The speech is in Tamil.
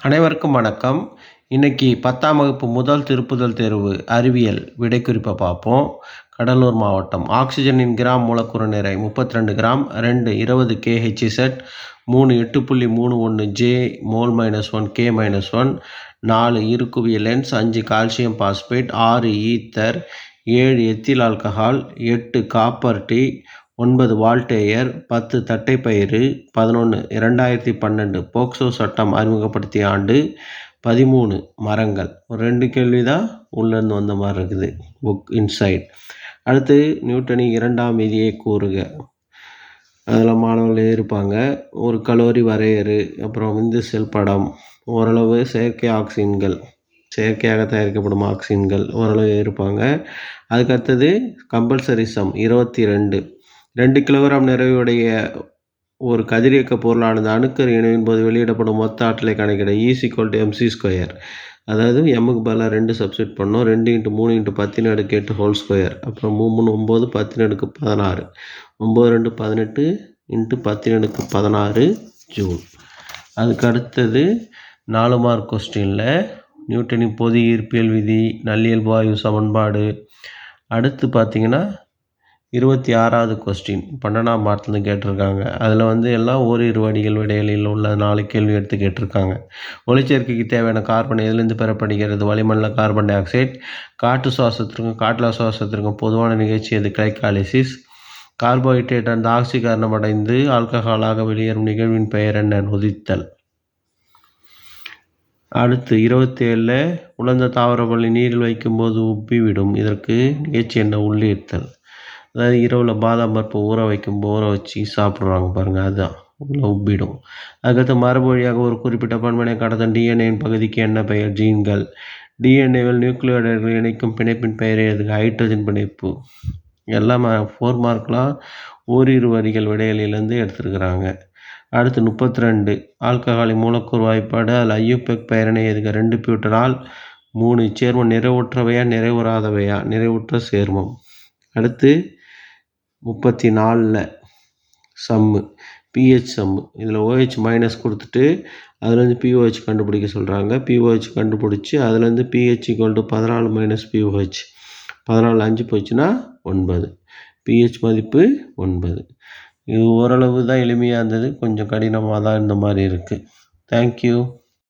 அனைவருக்கும் வணக்கம். இன்றைக்கி பத்தாம் வகுப்பு முதல் திருப்புதல் தேர்வு அறிவியல் விடைக்குறிப்பை பார்ப்போம். கடலூர் மாவட்டம் ஆக்சிஜனின் கிராம் மூலக்கூறு நிறை முப்பத்தி ரெண்டு கிராம் ரெண்டு இருபது கேஹெச்இ செட் மூணு எட்டு புள்ளி மூணு ஒன்று J mole minus one K minus one நாலு இருக்குவிய லென்ஸ் அஞ்சு கால்சியம் பாஸ்பேட் ஆறு ஈத்தர் ஏழு எத்தில் ஆல்கஹால் எட்டு காப்பர் டீ ஒன்பது வால்டேயர் பத்து தட்டைப்பயிறு பதினொன்று இரண்டாயிரத்தி பன்னெண்டு போக்சோ சட்டம் அறிமுகப்படுத்திய ஆண்டு பதிமூணு மரங்கள். ஒரு ரெண்டு கேள்வி தான் உள்ளேருந்து வந்த மாதிரி இருக்குது புக் இன்சைட் அடுத்து நியூட்டனி இரண்டாம் விதியை கூறுக. அதில் மாணவர்கள் இருப்பாங்க ஒரு கலோரி வரையறு அப்புறம் விந்து செல் படம் ஓரளவு செயற்கை ஆக்சின்கள் செயற்கையாக தயாரிக்கப்படும் ஆக்சின்கள் ஓரளவு இருப்பாங்க அதுக்கடுத்தது கம்பல்சரிசம் இருபத்தி ரெண்டு. ரெண்டு கிலோகிராம் நிறைவுடைய ஒரு கதிரியக்க பொருளானது அணுக்கரு இணைவின் போது வெளியிடப்படும் மொத்த ஆற்றலை கணக்கிட is equal to M C square அதாவது எம்முக்கு பதிலாக ரெண்டு சப்ஸ்டிட் பண்ணோம். ரெண்டு இன்ட்டு மூணு இன்ட்டு பத்தின் அடுக்கு எட்டு ஹோல் ஸ்கொயர் அப்புறம் மூணு ஒம்பது பத்தின் அடுக்கு பதினாறு. ஒம்பது ரெண்டு பதினெட்டு இன்ட்டு பத்தின் அடுக்கு பதினாறு ஜூன் அதுக்கு அடுத்தது நாலு மார்க் கொஸ்டினில் நியூட்டனின் பொது ஈர்ப்பியல் விதி நல்லியல்பு வாயு சமன்பாடு. அடுத்து பார்த்திங்கன்னா இருபத்தி ஆறாவது கொஸ்டின் பன்னெண்டாம் பாடத்துலேருந்து கேட்டிருக்காங்க. அதில் வந்து எல்லாம் ஓரிரு வடிகள் விடைகளில் உள்ள நாலு கேள்வி எடுத்து கேட்டிருக்காங்க. ஒளிச்சேர்க்கைக்கு தேவையான கார்பன் எதுலேருந்து பெறப்படுகிறது? வளிமண்டல கார்பன் டை ஆக்சைடு காட்டு சுவாசத்திற்கும் காட்டில் சுவாசத்திற்கும் பொதுவான நிகழ்ச்சி அது கிளைக்காலிசிஸ் கார்போஹைட்ரேட் அந்த ஆக்சிகரணம் அடைந்து ஆல்கஹாலாக வெளியேறும் நிகழ்வின் பெயர் என்ன? நொதித்தல் அடுத்து இருபத்தேழில் உலர்ந்த தாவரப்பள்ளி நீரில் வைக்கும்போது உப்பிவிடும் இதற்கு நிகழ்ச்சி என்ன உள்ளீர்த்தல். அதாவது இரவில் பாதாம் பருப்பு ஊற வைக்கும் ஊற வச்சு சாப்பிட்றாங்க பாருங்கள் அதுதான். உள்ள உப்பிடும். அதுக்கடுத்து மரபழியாக ஒரு குறிப்பிட்ட பண்பனை கடத்தும் டிஎன்ஏயின் பகுதிக்கு என்ன பெயர்? ஜீன்கள். டிஎன்ஏவில் நியூக்ளியோடைடுகள் இணைக்கும் பிணைப்பின் பெயரே எதுக்கு? ஹைட்ரஜன் பிணைப்பு. எல்லாம் ஃபோர் மார்க்லாம் ஓரிரு வரிகள் விடைகளிலேருந்து எடுத்துருக்குறாங்க. அடுத்து முப்பத்தி ரெண்டு ஆல்கஹாலி மூலக்கூறு வாய்ப்பாடு அதில் ஐயூபெக் பெயரணை எதுக்கு? ரெண்டு பியூட்டரால் மூணு. சேர்மம் நிறைவுற்றவையா நிறைவுறாதவையா? நிறைவுற்ற சேர்மம். அடுத்து முப்பத்தி நாலில் சம்மு பிஹெச் சம்மு இதில் ஓஹெச் மைனஸ் கொடுத்துட்டு அதுலேருந்து பிஓஹெச் கண்டுபிடிக்க சொல்கிறாங்க பிஓஹெச் கண்டுபிடிச்சி அதுலேருந்து பிஹெச் கொண்டு பதினாலு மைனஸ் பிஓஹெச் பதினாலு அஞ்சு போச்சுன்னா ஒன்பது. பிஹெச் மதிப்பு ஒன்பது. இது ஓரளவு தான் எளிமையாக இருந்தது. கொஞ்சம் கடினமாக தான் இந்த மாதிரி இருக்குது தேங்க்யூ